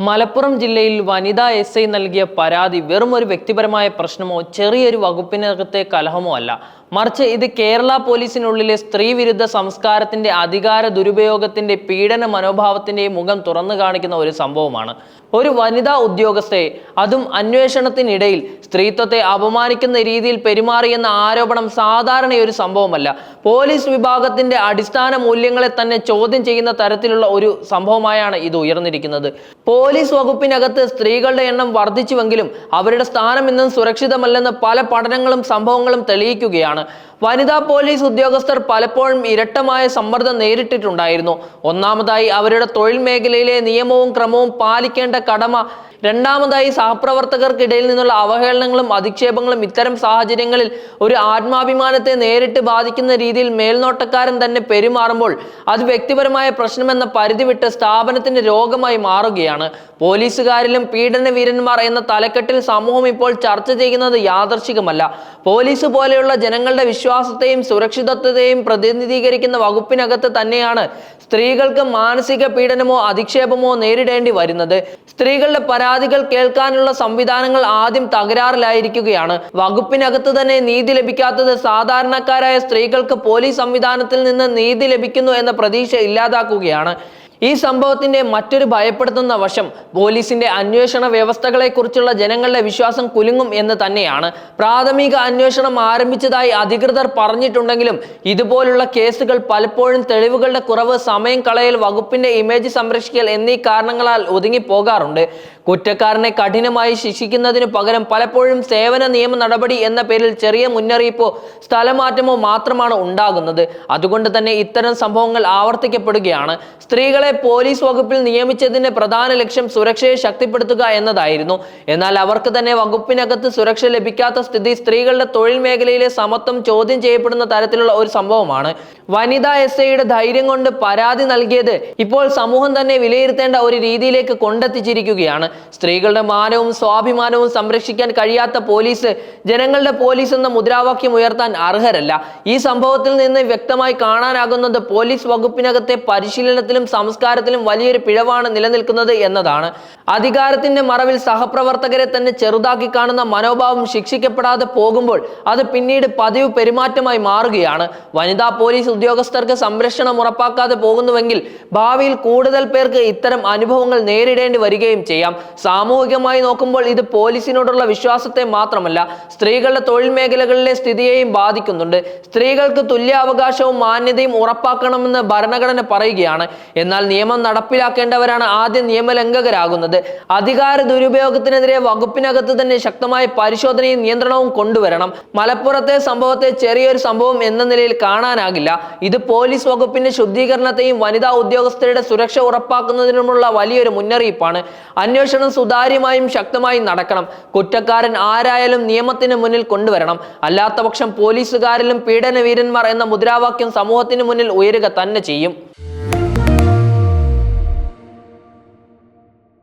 മലപ്പുറം ജില്ലയിൽ വനിതാ S I നൽകിയ പരാതി വെറും ഒരു വ്യക്തിപരമായ പ്രശ്നമോ ചെറിയൊരു വകുപ്പിനകത്തെ കലഹമോ അല്ല. മറിച്ച് ഇത് കേരള പോലീസിനുള്ളിലെ സ്ത്രീവിരുദ്ധ സംസ്കാരത്തിന്റെ അധികാര ദുരുപയോഗത്തിന്റെ പീഡന മനോഭാവത്തിന്റെയും മുഖം തുറന്നു കാണിക്കുന്ന ഒരു സംഭവമാണ്. ഒരു വനിതാ ഉദ്യോഗസ്ഥയെ അതും അന്വേഷണത്തിനിടയിൽ സ്ത്രീത്വത്തെ അപമാനിക്കുന്ന രീതിയിൽ പെരുമാറിയെന്ന ആരോപണം സാധാരണ ഒരു സംഭവമല്ല. പോലീസ് വിഭാഗത്തിന്റെ അടിസ്ഥാന മൂല്യങ്ങളെ തന്നെ ചോദ്യം ചെയ്യുന്ന തരത്തിലുള്ള ഒരു സംഭവമായാണ് ഇത് ഉയർന്നിരിക്കുന്നത്. പോലീസ് വകുപ്പിനകത്ത് സ്ത്രീകളുടെ എണ്ണം വർദ്ധിച്ചുവെങ്കിലും അവരുടെ സ്ഥാനം ഇന്നും സുരക്ഷിതമല്ലെന്ന് പല പഠനങ്ങളും സംഭവങ്ങളും തെളിയിക്കുകയാണ്. ആണ് വനിതാ പോലീസ് ഉദ്യോഗസ്ഥർ പലപ്പോഴും ഇരട്ടമായ സമ്മർദ്ദം നേരിട്ടിട്ടുണ്ടായിരുന്നു. ഒന്നാമതായി അവരുടെ തൊഴിൽ മേഖലയിലെ നിയമവും ക്രമവും പാലിക്കേണ്ട കടമ. രണ്ടാമതായി സഹപ്രവർത്തകർക്കിടയിൽ നിന്നുള്ള അവഹേളനങ്ങളും അധിക്ഷേപങ്ങളും ഇത്തരം സാഹചര്യങ്ങളിൽ ഒരു ആത്മാഭിമാനത്തെ നേരിട്ട് ബാധിക്കുന്ന രീതിയിൽ മേൽനോട്ടക്കാരൻ തന്നെ പെരുമാറുമ്പോൾ അത് വ്യക്തിപരമായ പ്രശ്നമെന്ന പരിധി വിട്ട് സ്ഥാപനത്തിന്റെ രോഗമായി മാറുകയാണ്. പോലീസുകാരിലും പീഡനവീരന്മാർ എന്ന തലക്കെട്ടിൽ സമൂഹം ഇപ്പോൾ ചർച്ച ചെയ്യുന്നത് യാദർശികമല്ല. പോലീസ് പോലെയുള്ള ജനങ്ങളുടെ വിശ്വാസത്തെയും സുരക്ഷിതത്വത്തെയും പ്രതിനിധീകരിക്കുന്ന വകുപ്പിനകത്ത് തന്നെയാണ് സ്ത്രീകൾക്ക് മാനസിക പീഡനമോ അധിക്ഷേപമോ നേരിടേണ്ടി വരുന്നത്. സ്ത്രീകളുടെ പരാതികൾ കേൾക്കാനുള്ള സംവിധാനങ്ങൾ ആദ്യം തകരാറിലായിരിക്കുകയാണ്. വകുപ്പിനകത്ത് തന്നെ നീതി ലഭിക്കാത്തത് സാധാരണക്കാരായ സ്ത്രീകൾക്ക് പോലീസ് സംവിധാനത്തിൽ നിന്ന് നീതി ലഭിക്കുന്നു എന്ന പ്രതീക്ഷ ഇല്ലാതാക്കുകയാണ്. ഈ സംഭവത്തിന്റെ മറ്റൊരു ഭയപ്പെടുത്തുന്ന വശം പോലീസിന്റെ അന്വേഷണ വ്യവസ്ഥകളെക്കുറിച്ചുള്ള ജനങ്ങളുടെ വിശ്വാസം കുലുങ്ങും എന്ന് തന്നെയാണ്. പ്രാഥമിക അന്വേഷണം ആരംഭിച്ചതായി അധികൃതർ പറഞ്ഞിട്ടുണ്ടെങ്കിലും ഇതുപോലുള്ള കേസുകൾ പലപ്പോഴും തെളിവുകളുടെ കുറവ് സമയം കളയൽ വകുപ്പിന്റെ ഇമേജ് സംരക്ഷിക്കൽ എന്നീ കാരണങ്ങളാൽ ഒതുങ്ങി പോകാറുണ്ട് കുറ്റക്കാരനെ കഠിനമായി ശിക്ഷിക്കുന്നതിന് പകരം പലപ്പോഴും സേവന നിയമ നടപടി എന്ന പേരിൽ ചെറിയ മുന്നറിയിപ്പോ സ്ഥലമാറ്റമോ മാത്രമാണ് ഉണ്ടാകുന്നത്. അതുകൊണ്ട് തന്നെ ഇത്തരം സംഭവങ്ങൾ ആവർത്തിക്കപ്പെടുകയാണ്. സ്ത്രീകളെ പോലീസ് വകുപ്പിൽ നിയമിച്ചതിന്റെ പ്രധാന ലക്ഷ്യം സുരക്ഷയെ ശക്തിപ്പെടുത്തുക എന്നതായിരുന്നു. എന്നാൽ അവർക്ക് തന്നെ വകുപ്പിനകത്ത് സുരക്ഷ ലഭിക്കാത്ത സ്ഥിതി സ്ത്രീകളുടെ തൊഴിൽ മേഖലയിലെ സമത്വം ചോദ്യം ചെയ്യപ്പെടുന്ന തരത്തിലുള്ള ഒരു സംഭവമാണ്. വനിതാ എസ് ഐയുടെ ധൈര്യം കൊണ്ട് പരാതി നൽകിയത് ഇപ്പോൾ സമൂഹം തന്നെ വിലയിരുത്തേണ്ട ഒരു രീതിയിലേക്ക് കൊണ്ടെത്തിച്ചിരിക്കുകയാണ്. സ്ത്രീകളുടെ മാനവും സ്വാഭിമാനവും സംരക്ഷിക്കാൻ കഴിയാത്ത പോലീസ് ജനങ്ങളുടെ പോലീസ് എന്ന മുദ്രാവാക്യം ഉയർത്താൻ അർഹരല്ല. ഈ സംഭവത്തിൽ നിന്ന് വ്യക്തമായി കാണാനാകുന്നത് പോലീസ് വകുപ്പിനകത്തെ പരിശീലനത്തിലും സംസ്കാരത്തിലും വലിയൊരു പിഴവാണ് നിലനിൽക്കുന്നത് എന്നതാണ്. അധികാരത്തിന്റെ മറവിൽ സഹപ്രവർത്തകരെ തന്നെ ചെറുതാക്കി കാണുന്ന മനോഭാവം ശിക്ഷിക്കപ്പെടാതെ പോകുമ്പോൾ അത് പിന്നീട് പതിവ് പെരുമാറ്റമായി മാറുകയാണ്. വനിതാ പോലീസ് ഉദ്യോഗസ്ഥർക്ക് സംരക്ഷണം ഉറപ്പാക്കാതെ പോകുന്നുവെങ്കിൽ ഭാവിയിൽ കൂടുതൽ പേർക്ക് ഇത്തരം അനുഭവങ്ങൾ നേരിടേണ്ടി വരികയും ചെയ്യാം. സാമൂഹികമായി നോക്കുമ്പോൾ ഇത് പോലീസിനോടുള്ള വിശ്വാസത്തെ മാത്രമല്ല സ്ത്രീകളുടെ തൊഴിൽ മേഖലകളിലെ സ്ഥിതിയെയും ബാധിക്കുന്നുണ്ട്. സ്ത്രീകൾക്ക് തുല്യ അവകാശവും മാന്യതയും ഉറപ്പാക്കണമെന്ന് ഭരണഘടന പറയുകയാണ്. എന്നാൽ നിയമം നടപ്പിലാക്കേണ്ടവരാണ് ആദ്യം നിയമലംഘകരാകുന്നത്. അധികാര ദുരുപയോഗത്തിനെതിരെ വകുപ്പിനകത്ത് തന്നെ ശക്തമായ പരിശോധനയും നിയന്ത്രണവും കൊണ്ടുവരണം. മലപ്പുറത്തെ സംഭവത്തെ ചെറിയൊരു സംഭവം എന്ന നിലയിൽ കാണാനാകില്ല. ഇത് പോലീസ് വകുപ്പിന്റെ ശുദ്ധീകരണത്തെയും വനിതാ ഉദ്യോഗസ്ഥരുടെ സുരക്ഷ ഉറപ്പാക്കുന്നതിനുമുള്ള വലിയൊരു മുന്നറിയിപ്പാണ്. അന്വേഷണം സുതാര്യമായും ശക്തമായും നടക്കണം. കുറ്റക്കാരൻ ആരായാലും നിയമത്തിന് മുന്നിൽ കൊണ്ടുവരണം. അല്ലാത്തപക്ഷം പോലീസുകാരിലും പീഡനവീരന്മാർ എന്ന മുദ്രാവാക്യം സമൂഹത്തിന് മുന്നിൽ ഉയരുക തന്നെ ചെയ്യും.